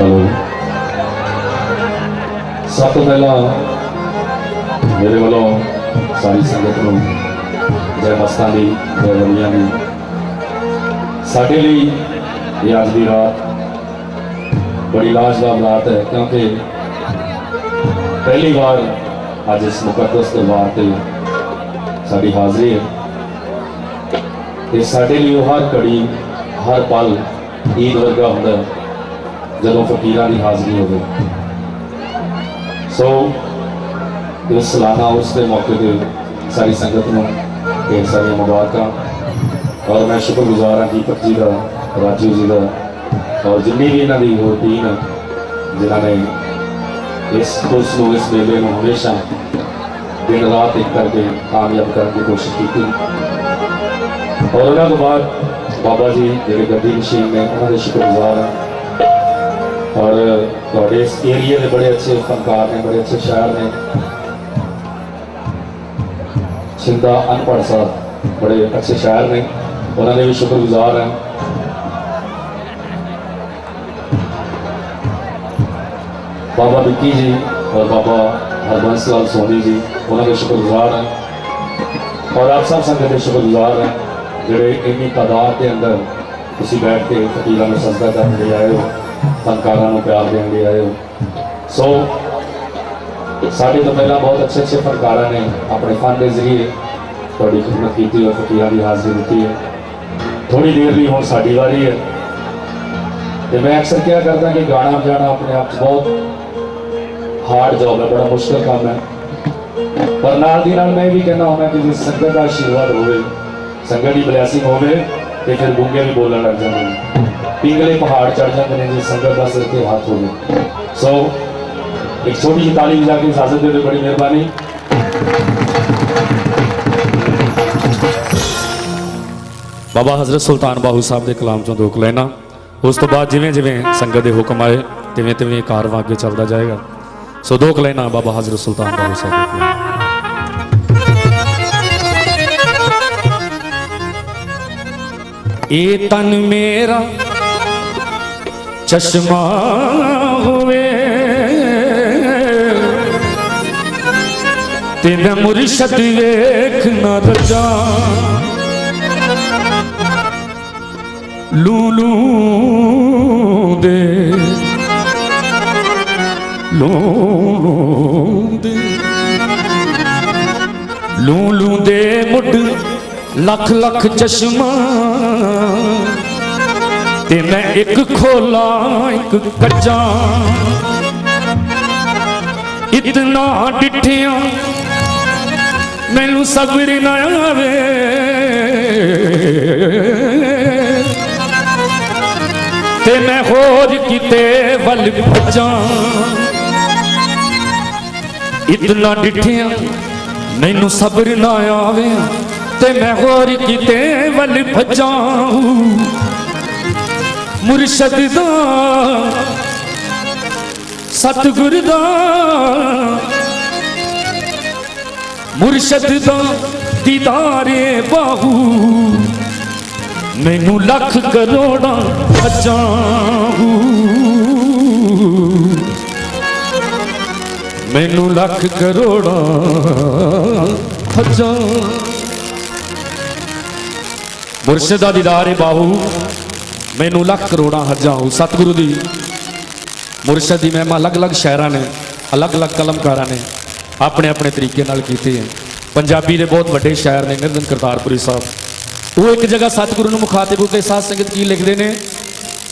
Hello ਸਭ ਤੋਂ ਪਹਿਲਾਂ ਮੇਰੇ ਵੱਲੋਂ ਸਾਰੀ ਸੰਗਤ ਨੂੰ ਜੈ ਮਸਤਾਂ ਦੀ, ਜੈ ਵਲੀਆਂ ਦੀ। ਸਾਡੇ ਲਈ ਇਹ ਅੱਜ ਦੀ ਰਾਤ ਬੜੀ ਲਾਜਵਾਬ ਰਾਤ ਹੈ, ਕਿਉਂਕਿ ਪਹਿਲੀ ਵਾਰ ਅੱਜ ਇਸ ਮੁਕੱਦਸ ਦਰਬਾਰ ਤੇ ਸਾਡੀ ਹਾਜ਼ਰੀ ਹੈ। ਤੇ ਸਾਡੇ ਲਈ ਉਹ ਹਰ ਘੜੀ, ਹਰ ਪਲ ਈਦ ਵਰਗਾ ਹੁੰਦਾ ਹੈ। ਜਦੋਂ ਫਕੀਰਾਂ ਦੀ ਹਾਜ਼ਰੀ ਹੋਵੇ ਸੋ ਇਸ ਸਾਲਾਨਾ ਉਸ ਦੇ ਮੌਕੇ ਤੇ ਸਾਰੀ ਸੰਗਤ ਨੂੰ ਢੇਰ ਸਾਰੀਆਂ ਮੁਬਾਰਕਾਂ ਔਰ ਮੈਂ ਸ਼ੁਕਰਗੁਜ਼ਾਰ ਹਾਂ ਦੀਪਕ ਜੀ ਦਾ ਰਾਜੂ ਜੀ ਦਾ ਔਰ ਜਿੰਨੀ ਵੀ ਇਹਨਾਂ ਦੀ ਹੋਰ ਟੀਮ ਹੈ ਜਿਨ੍ਹਾਂ ਨੇ ਇਸ ਕੋਰਸ ਨੂੰ ਇਸ ਮੇਲੇ ਨੂੰ ਹਮੇਸ਼ਾ ਦਿਨ ਰਾਤ ਇੱਕ ਕਰਕੇ ਕਾਮਯਾਬ ਕਰਨ ਦੀ ਕੋਸ਼ਿਸ਼ ਕੀਤੀ ਔਰ ਉਹਨਾਂ ਤੋਂ ਬਾਅਦ ਬਾਬਾ ਜੀ ਜਿਹੜੇ ਗੱਦੀ ਮਸ਼ੀਨ ਨੇ ਉਹਨਾਂ ਦੇ ਸ਼ੁਕਰਗੁਜ਼ਾਰ ਹਾਂ ਔਰ ਤੁਹਾਡੇ ਇਸ ਏਰੀਆ ਦੇ ਬੜੇ ਅੱਛੇ ਫਨਕਾਰ ਨੇ ਬੜੇ ਅੱਛੇ ਸ਼ਾਇਰ ਨੇ ਸਿੰਦਾ ਅਨਪੜ੍ਹ ਸਾਹਿਬ ਬੜੇ ਅੱਛੇ ਸ਼ਾਇਰ ਨੇ ਉਹਨਾਂ ਦੇ ਵੀ ਸ਼ੁਕਰਗੁਜ਼ਾਰ ਹਾਂ ਬਾਬਾ ਵਿੱਕੀ ਜੀ ਔਰ ਬਾਬਾ ਹਰਬੰਸ ਲਾਲ ਸੋਨੀ ਜੀ ਉਹਨਾਂ ਦੇ ਸ਼ੁਕਰਗੁਜ਼ਾਰ ਹਾਂ ਔਰ ਆਪ ਸਭ ਸੰਗਤ ਦੇ ਸ਼ੁਕਰਗੁਜ਼ਾਰ ਹਾਂ ਜਿਹੜੇ ਇੰਨੀ ਤਾਦਾਦ ਦੇ ਅੰਦਰ ਤੁਸੀਂ ਬੈਠ ਕੇ ਫਕੀਰਾਂ ਨੂੰ ਸਜਦਾ ਕਰਨ ਲਈ ਆਏ ਹੋ ਫਨਕਾਰਾਂ ਨੂੰ ਪਿਆਰ ਦੇਣ ਲਈ ਆਏ ਹੋ। ਸੋ ਸਾਡੇ ਤੋਂ ਪਹਿਲਾਂ ਬਹੁਤ ਅੱਛੇ ਅੱਛੇ ਫਨਕਾਰਾਂ ਨੇ ਆਪਣੇ ਫਨ ਦੇ ਜ਼ਰੀਏ ਤੁਹਾਡੀ ਖਿਦਮਤ ਕੀਤੀ ਔਰ ਫਕੀਰਾਂ ਦੀ ਹਾਜ਼ਰੀ ਦਿੱਤੀ ਹੈ। ਥੋੜੀ ਦੇਰ ਲਈ ਹੁਣ ਸਾਡੀ ਵਾਰੀ ਹੈ। ਤੇ ਮੈਂ ਅਕਸਰ ਕਿਹਾ ਕਰਦਾ ਕਿ ਗਾਣਾ ਵਜਾਣਾ ਆਪਣੇ ਆਪ 'ਚ ਬਹੁਤ ਹਾਰਡ ਜੌਬ ਹੈ, ਬੜਾ ਮੁਸ਼ਕਲ ਕੰਮ ਹੈ। ਪਰ ਨਾਲ ਦੀ ਨਾਲ ਮੈਂ ਇਹ ਵੀ ਕਹਿੰਦਾ ਹੁੰਦਾ ਕਿ ਜੇ ਸੰਗਤ ਦਾ ਆਸ਼ੀਰਵਾਦ ਹੋਵੇ, ਸੰਗਤ ਦੀ ਬਲੇਸਿੰਗ ਹੋਵੇ ਤੇ ਫਿਰ ਗੁੰਗੇ ਵੀ ਬੋਲਣ ਲੱਗ ਜਾਂਦੇ ਨੇ। ਪਿੰਗਲੇ ਪਹਾੜ ਚੜ ਜਾਂਦੇ ਨੇ, ਜੇ ਸੰਗਤ ਦਾ ਸਿਰ ਤੇ ਹੱਥ ਹੋਵੇ। ਸੋ ਇੱਕ ਛੋਟੀ ਜਿਹੀ ਤਾਲੀ ਵਜਾ ਕੇ ਇਜਾਜ਼ਤ ਦੇ ਦਿਓ ਬੜੀ ਮਿਹਰਬਾਨੀ। ਬਾਬਾ ਹਜ਼ਰਤ ਸੁਲਤਾਨ ਬਾਹੂ ਸਾਹਿਬ ਦੇ ਕਲਾਮ ਚੋਂ ਦੋ ਲੈਣਾ ਉਸ ਤੋਂ ਬਾਅਦ ਜਿਵੇਂ ਜਿਵੇਂ ਸੰਗਤ ਦੇ ਹੁਕਮ ਆਏ ਤਿਵੇਂ ਤਿਵੇਂ ਕਾਰਵਾ ਅੱਗੇ ਚੱਲਦਾ ਜਾਏਗਾ। ਸੋ ਦੋ ਲੈਣਾ ਬਾਬਾ ਹਜ਼ਰਤ ਸੁਲਤਾਨ ਬਾਹੂ ਸਾਹਿਬ ਦੇ ਕਲਾਮ। ਇਹ ਤਨ ਮੇਰਾ ਚਸ਼ਮਾ ਹੋਵੇ। ਤੇ ਮੈਂ ਮੁਰਸ਼ਦ ਵੇਖ ਨਾ ਰਜਾ। ਲੂਲੂ ਦੇ। ਲੂਲੂ ਦੇ। ਲੂਲੂ ਦੇ ਮੁੱਢ ਲੱਖ ਲੱਖ ਚਸ਼ਮਾ। ਤੇ ਮੈਂ ਇੱਕ ਖੋਲਾ, ਇੱਕ ਕੱਚਾ ਇਤਨਾ ਡਿਠਿਆ ਮੈਨੂੰ ਸਬਰ ਨਾ ਆਵੇ। ਤੇ ਮੈਂ ਹੋਰ ਕਿਤੇ ਵੱਲ ਭਜਾਂ। ਇਤਨਾ ਡਿਠਿਆ ਮੈਨੂੰ ਸਬਰ ਨਾ ਆਵੇ। ਤੇ ਮੈਂ ਹੋਰ ਕਿਤੇ ਵੱਲ ਭਜਾਂ। ਮੁਰਸ਼ਦ ਦਾ, ਸਤਿਗੁਰ ਦਾ। ਮੁਰਸ਼ਦ ਦਾ ਦੀਦਾਰੇ ਬਾਹੂ। ਮੈਨੂੰ ਲੱਖ ਕਰੋੜਾਂ ਹਜ਼ਾਂ ਮੈਨੂੰ ਲੱਖ ਕਰੋੜਾਂ ਹਜ਼ਾਂ ਮੁਰਸ਼ਦ ਦਾ ਦੀਦਾਰੇ ਬਾਹੂ। ਮੈਨੂੰ ਲੱਖ ਕਰੋੜਾਂ ਹਜ਼ਾਂ ਹੋ ਸਤਿਗੁਰੂ ਦੀ ਮੁਰਸ਼ਦ ਦੀ ਮਹਿਮਾ ਅਲੱਗ-ਅਲੱਗ ਸ਼ਾਇਰਾਂ ਨੇ, ਅਲੱਗ-ਅਲੱਗ ਕਲਮਕਾਰਾਂ ਨੇ ਆਪਣੇ ਆਪਣੇ ਤਰੀਕੇ ਨਾਲ ਕੀਤੀ ਹੈ। ਪੰਜਾਬੀ ਦੇ ਬਹੁਤ ਵੱਡੇ ਸ਼ਾਇਰ ਨੇ ਨਿਰਦਨ ਕਰਤਾਰਪੁਰੀ ਸਾਹਿਬ। ਉਹ ਇੱਕ ਜਗ੍ਹਾ ਸਤਿਗੁਰੂ ਨੂੰ ਮੁਖਾਤਿਬ ਹੋ ਕੇ ਸਾਧ ਸੰਗਤ ਕੀ ਲਿਖਦੇ ਨੇ?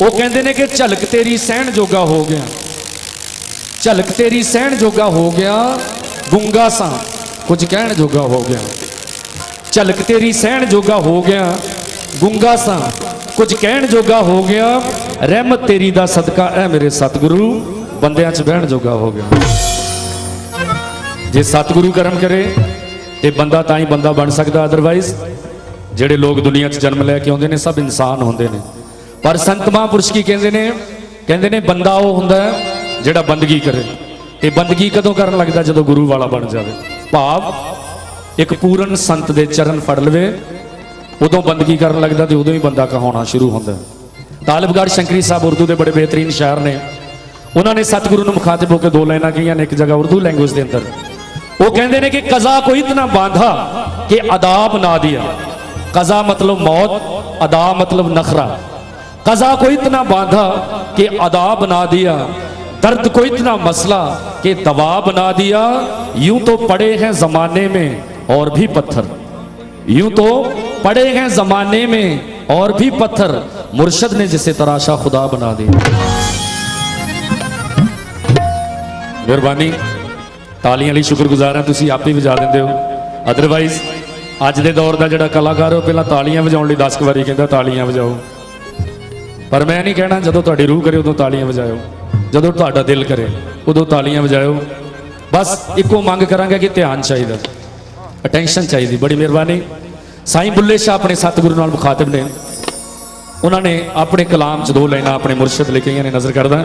ਉਹ ਕਹਿੰਦੇ ਨੇ ਕਿ ਝਲਕ ਤੇਰੀ ਸਹਿਣ ਜੋਗਾ ਹੋ ਗਿਆ। ਝਲਕ ਤੇਰੀ ਸਹਿਣ ਜੋਗਾ ਹੋ ਗਿਆ, ਗੁੰਗਾ ਸਾਂ, ਕੁਝ ਕਹਿਣ ਜੋਗਾ ਹੋ ਗਿਆ। ਝਲਕ ਤੇਰੀ ਸਹਿਣ ਜੋਗਾ ਹੋ ਗਿਆ, ਗੁੰਗਾ ਸਾਂ ਕੁਝ ਕਹਿਣ ਜੋਗਾ ਹੋ ਗਿਆ। ਰਹਿਮਤ ਤੇਰੀ ਦਾ ਸਦਕਾ, ਐ ਮੇਰੇ ਸਤਿਗੁਰੂ, ਬੰਦਿਆਂ 'ਚ ਬਹਿਣ ਜੋਗਾ ਹੋ ਗਿਆ। ਜੇ ਸਤਿਗੁਰੂ ਕਰਮ ਕਰੇ, ਤੇ ਬੰਦਾ ਤਾਂ ਹੀ ਬੰਦਾ ਬਣ ਸਕਦਾ ਅਦਰਵਾਈਜ਼ ਜਿਹੜੇ ਲੋਕ ਦੁਨੀਆ 'ਚ ਜਨਮ ਲੈ ਕੇ ਆਉਂਦੇ ਨੇ, ਸਭ ਇਨਸਾਨ ਹੁੰਦੇ ਨੇ। ਪਰ ਸੰਤ ਮਹਾਂਪੁਰਸ਼ ਕੀ ਕਹਿੰਦੇ ਨੇ? ਕਹਿੰਦੇ ਨੇ, ਬੰਦਾ ਉਹ ਹੁੰਦਾ ਜਿਹੜਾ ਬੰਦਗੀ ਕਰੇ। ਇਹ ਬੰਦਗੀ ਕਦੋਂ ਕਰਨ ਲੱਗਦਾ? ਜਦੋਂ ਗੁਰੂ ਵਾਲਾ ਬਣ ਜਾਵੇ। ਭਾਵ ਇੱਕ ਪੂਰਨ ਸੰਤ ਦੇ ਚਰਨ ਫੜ ਲਵੇ। ਉਦੋਂ ਬੰਦਗੀ ਕਰਨ ਲੱਗਦਾ ਤੇ ਉਦੋਂ ਹੀ ਬੰਦਾ ਕਹਾਉਣਾ ਸ਼ੁਰੂ ਹੁੰਦਾ ਤਾਲਿਬਗੜ੍ਹ ਸ਼ੰਕਰੀ ਸਾਹਿਬ ਉਰਦੂ ਦੇ ਬੜੇ ਬਿਹਤਰੀਨ ਸ਼ਾਇਰ ਨੇ ਉਹਨਾਂ ਨੇ ਸਤਿਗੁਰੂ ਨੂੰ ਮੁਖਾਤਿਬ ਹੋ ਕੇ ਦੋ ਲਾਈਨਾਂ ਕਹੀਆਂ ਨੇ ਇੱਕ ਜਗ੍ਹਾ ਉਰਦੂ ਲੈਂਗੁਏਜ ਦੇ ਅੰਦਰ ਉਹ ਕਹਿੰਦੇ ਨੇ ਕਿ ਕਜ਼ਾ ਕੋ ਇਤਨਾ ਬਾਂਧਾ ਕਿ ਅਦਾਬ ਨਾ ਦਿਆ ਕਜ਼ਾ ਮਤਲਬ ਮੌਤ ਅਦਾ ਮਤਲਬ ਨਖਰਾ कजा को इतना बांधा कि अदा बना दिया दर्द को इतना मसला कि दवा बना दिया यूं तो पड़े हैं जमाने में और भी पत्थर यूं तो پڑے ہیں زمانے میں اور بھی پتھر۔ مرشد نے جسے تراشا خدا بنا دیا۔ مہربانی علی شکر گزار ہاں تھی آپ ہی بجا دے ہو۔ ادروائز اج دے دور دا جڑا کلاکار ہو، پہلا تالیاں بجاؤ لی دس کے باری کہ تالیاں بجاؤ۔ پر میں نہیں کہنا، جدو تاری روح کرے، ادو تالیاں بجاؤ۔ جدو تا دل کرے، ادو تالیاں بجاؤ۔ بس ایک منگ کروں گا کہ دھیان چاہیے اٹینشن چاہیے بڑی مہربانی۔ ਸਾਈਂ ਬੁੱਲੇ ਸ਼ਾਹ ਆਪਣੇ ਸਤਿਗੁਰੂ ਨਾਲ ਮੁਖਾਤਿਬ ਨੇ ਉਹਨਾਂ ਨੇ ਆਪਣੇ ਕਲਾਮ 'ਚ ਦੋ ਲਾਈਨਾਂ ਆਪਣੇ ਮੁਰਸ਼ਿਦ ਲਿਖੀਆਂ ਨੇ ਨਜ਼ਰ ਕਰਦਾ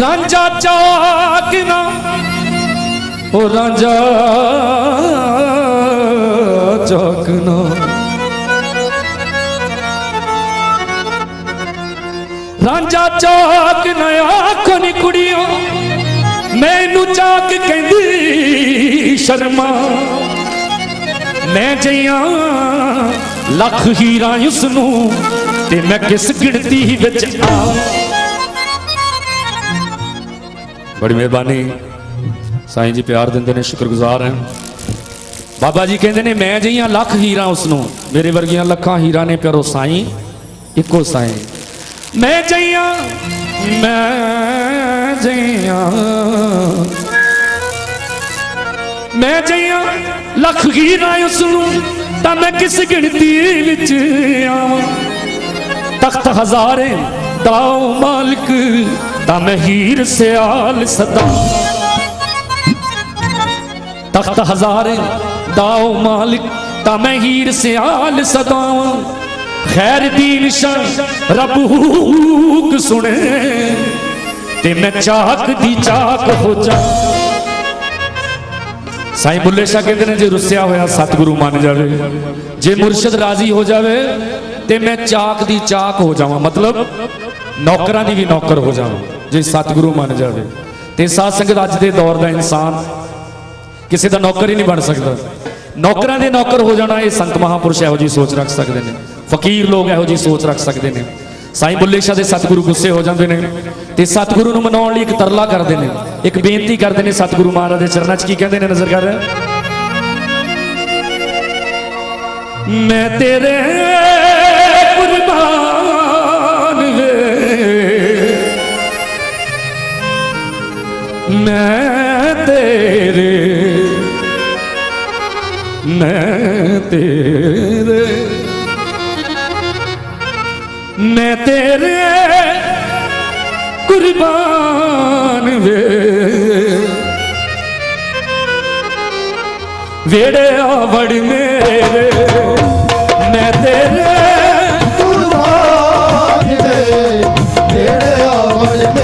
ਰਾਂਝਾ ਚਾਕਨਾ ਉਹ ਰਾਂਝਾ ਚਾਕਨਾ ਰਾਂਝਾ ਚਾਕ ਨਾ ਆਖੋ ਨੀ ਕੁੜੀਓ ਮੈਨੂੰ ਚਾਕ ਕਹਿੰਦੀ, ਸ਼ਰਮਾ। ਮੈਂ ਜਈਆਂ ਲੱਖ ਹੀਰਾ ਉਸ ਨੂੰ ਤੇ ਮੈਂ ਕਿਸ ਗਿਣਤੀ ਵਿੱਚ ਆ ਬੜੀ ਮਿਹਰਬਾਨੀ। ਸਾਈਂ ਜੀ ਪਿਆਰ ਦਿੰਦੇ ਨੇ, ਸ਼ੁਕਰਗੁਜ਼ਾਰ ਹਾਂ। ਬਾਬਾ ਜੀ ਕਹਿੰਦੇ ਨੇ, ਮੈਂ ਜਈਆਂ ਲੱਖ ਹੀਰਾ ਉਸ ਨੂੰ ਮੇਰੇ ਵਰਗੀਆਂ ਲੱਖਾਂ ਹੀਰਾ ਨੇ ਪਿਆਰੋ ਸਾਈਂ, ਇੱਕੋ ਸਾਈਂ। ਮੈਂ ਜਈਆਂ ਮੈਂ ਜਈਆਂ ਮੈਂ ਜਈਆਂ ਲੱਖ ਹੀਰਾ ਉਸ ਨੂੰ ਤਾਂ ਮੈਂ ਕਿਸ ਗਿਣਤੀ ਵਿੱਚ ਆਵਾਂ? ਤਖਤ ਹਜ਼ਾਰੇ ਦਾਉ ਮਾਲਕ, ਤਾਂ ਮੈਂ ਹੀਰ ਸਿਆਲ ਸਦਾ। ਤਖਤ ਹਜ਼ਾਰੇ ਦਾਉ ਮਾਲਕ, ਤਾਂ ਮੈਂ ਹੀਰ ਸਿਆਲ ਸਦਾਵਾਂ ਖੈਰ ਦੀ ਸ਼ਾਹ ਰੱਬ ਹੂਕ ਸੁਣੇ, ਤੇ ਮੈਂ ਚਾਕ ਦੀ ਚਾਕ ਹੋ ਜਾ। ਸਾਈਂ ਬੁੱਲੇ ਸ਼ਾਹ ਕਹਿੰਦੇ ਨੇ, ਜੇ ਰੁੱਸਿਆ ਹੋਇਆ ਸਤਿਗੁਰੂ ਮੰਨ ਜਾਵੇ, ਜੇ ਮੁਰਸ਼ਿਦ ਰਾਜ਼ੀ ਹੋ ਜਾਵੇ, ਤੇ ਮੈਂ ਚਾਕ ਦੀ ਚਾਕ ਹੋ ਜਾਵਾਂ। ਮਤਲਬ ਨੌਕਰਾਂ ਦੀ ਵੀ ਨੌਕਰ ਹੋ ਜਾਵਾਂ, ਜੇ ਸਤਿਗੁਰੂ ਮੰਨ ਜਾਵੇ। ਤੇ ਸਾਧ ਸੰਗਤ ਅੱਜ ਦੇ ਦੌਰ ਦਾ ਇਨਸਾਨ ਕਿਸੇ ਦਾ ਨੌਕਰ ਹੀ ਨਹੀਂ ਬਣ ਸਕਦਾ। ਨੌਕਰਾਂ ਦੇ ਨੌਕਰ ਹੋ ਜਾਣਾ, ਇਹ ਸੰਤ ਮਹਾਪੁਰਸ਼ ਇਹੋ ਜੀ ਸੋਚ ਰੱਖ ਸਕਦੇ ਨੇ। ਫਕੀਰ ਲੋਕ ਇਹੋ ਜੀ ਸੋਚ ਰੱਖ ਸਕਦੇ ਨੇ। ਸਾਈਂ ਬੁੱਲੇ ਸ਼ਾਹ ਦੇ ਸਤਿਗੁਰੂ ਗੁੱਸੇ ਹੋ ਜਾਂਦੇ ਨੇ ਤੇ ਸਤਿਗੁਰੂ ਨੂੰ ਮਨਾਉਣ ਲਈ ਇੱਕ ਤਰਲਾ ਕਰਦੇ ਨੇ, ਇੱਕ ਬੇਨਤੀ ਕਰਦੇ ਨੇ ਸਤਿਗੁਰੂ ਮਹਾਰਾਜ ਦੇ ਚਰਨਾਂ 'ਚ ਕੀ ਕਹਿੰਦੇ ਨੇ ਨਜ਼ਰ ਕਰ। ਮੈਂ ਤੇਰੇ ਕੁਰਬਾਨ ਵੇ। ਮੈਂ ਤੇਰੇ ਮੈਂ ਤੇਰੇ ਮੈਂ ਤੇਰੇ ਕੁਰਬਾਨ ਵੇ। ਵੇੜੇ ਆਵੜ ਮੇਰੇ। ਮੈਂ ਤੇਰੇ ਕੁਰਬਾਨ ਦੇ ਜਿਹੜੇ ਆਵਣ